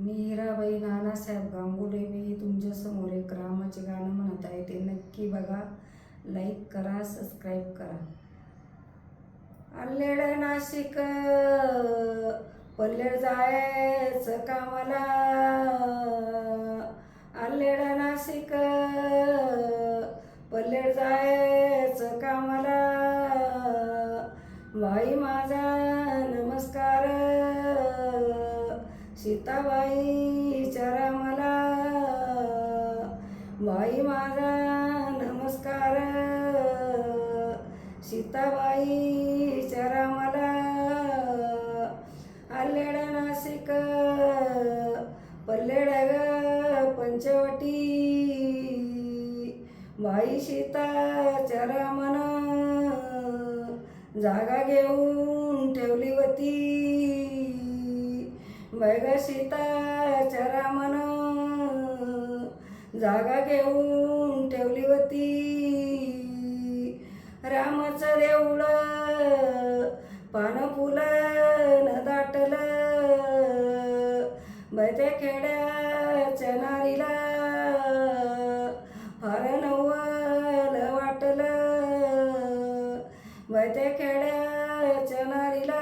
मी हिराबाई नानासाहेब गांगुले मी तुमच्यासमोर एक रामाचे गाणं म्हणत आहे. ते नक्की बघा. लाईक करा सबस्क्राईब करा. अल्लेड नाशिक पल्लेड जायचं कामाला. अल्लेड नाशिक पल्लेड जायचं कामाला. वाई माझा नमस्कार. सीताबाई चरा मला. बाई माझा नमस्कार. सीताबाई चरा मला. आल्लेड नाशिक पल्लेड ग पंचवटी. बाई सीता चरा मन. जागा घेऊन ठेवली होती बैग सीता चरा मन जागा घेऊन ठेवली होती. रामाचं देऊळ पान फुलं न दाटलं. बैत्या खेड्याच्या नारीला फार नवल वाटलं. बैत्या खेड्याच्या नारीला